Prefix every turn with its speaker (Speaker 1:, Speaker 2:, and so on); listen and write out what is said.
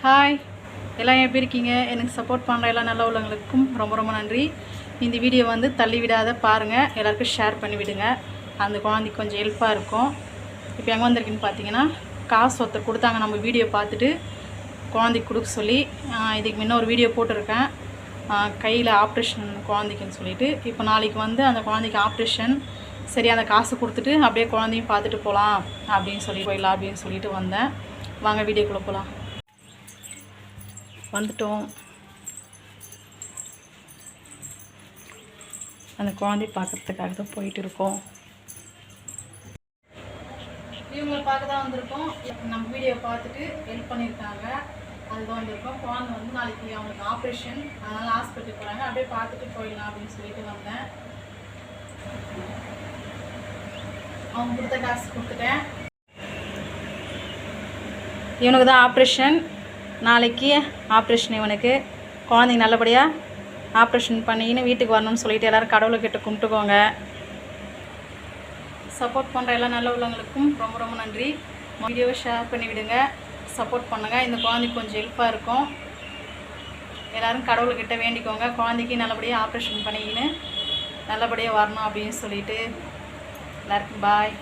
Speaker 1: Hi எல்லாம் எப்படி இருக்கீங்க? எனக்கு சப்போர்ட் பண்ணுற எல்லா நல்ல உள்ளவங்களுக்கும் ரொம்ப ரொம்ப நன்றி. இந்த வீடியோ வந்து தள்ளி விடாத பாருங்கள் எல்லாருக்கும் ஷேர் பண்ணி விடுங்க. அந்த குழந்தைக்கு கொஞ்சம் ஹெல்ப்பாக இருக்கும். இப்போ எங்கே வந்திருக்குன்னு பார்த்தீங்கன்னா காசு ஒருத்தர் கொடுத்தாங்க. நம்ம வீடியோ பார்த்துட்டு குழந்தைக்கு கொடுக்க சொல்லி இதுக்கு முன்ன ஒரு வீடியோ போட்டிருக்கேன். கையில் ஆப்ரேஷன் குழந்தைக்குன்னு சொல்லிட்டு. இப்போ நாளைக்கு வந்து அந்த குழந்தைக்கு ஆப்ரேஷன் சரி அந்த காசு கொடுத்துட்டு அப்படியே குழந்தையும் பார்த்துட்டு போகலாம் அப்படின்னு சொல்லி போயிடலாம் அப்படின்னு சொல்லிட்டு வந்தேன். வாங்க வீடியோக்குள்ளே போகலாம் வந்துட்டோம். அந்த குழந்தை பார்க்கறதுக்காக தான் போயிட்டு இருக்கோம் இவங்களை பார்க்க தான் வந்திருக்கோம். நம்ம வீடியோ பார்த்துட்டு ஹெல்ப் பண்ணியிருக்காங்க. அதுதான் வந்திருக்கோம் குழந்தை வந்து நாளைக்கு அவங்களுக்கு ஆப்ரேஷன் அதனால் ஹாஸ்பிட்டல் போகிறாங்க அப்படியே பார்த்துட்டு போயிடலாம் அப்படின்னு சொல்லிட்டு வந்தேன். அவங்க கொடுத்த காசு கொடுத்துட்டேன். இவனுக்கு தான் ஆப்ரேஷன் நாளைக்கு ஆப்ரேஷன் இவனுக்கு. குழந்தைங்க நல்லபடியாக ஆப்ரேஷன் பண்ணிக்கின்னு வீட்டுக்கு வரணும்னு சொல்லிட்டு எல்லோரும் கடவுளை கிட்ட கும்பிட்டுக்கோங்க. சப்போர்ட் பண்ணுற எல்லா நல்ல உள்ளவங்களுக்கும் ரொம்ப ரொம்ப நன்றி. வீடியோவை ஷேர் பண்ணிவிடுங்க சப்போர்ட் பண்ணுங்கள் இந்த குழந்தைக்கு கொஞ்சம் ஹெல்ப்பாக இருக்கும். எல்லோரும் கடவுள்கிட்ட வேண்டிக்கோங்க. குழந்தைக்கு நல்லபடியாக ஆப்ரேஷன் பண்ணிக்கின்னு நல்லபடியாக வரணும் அப்படின்னு சொல்லிட்டு. எல்லாருக்கும் பாய்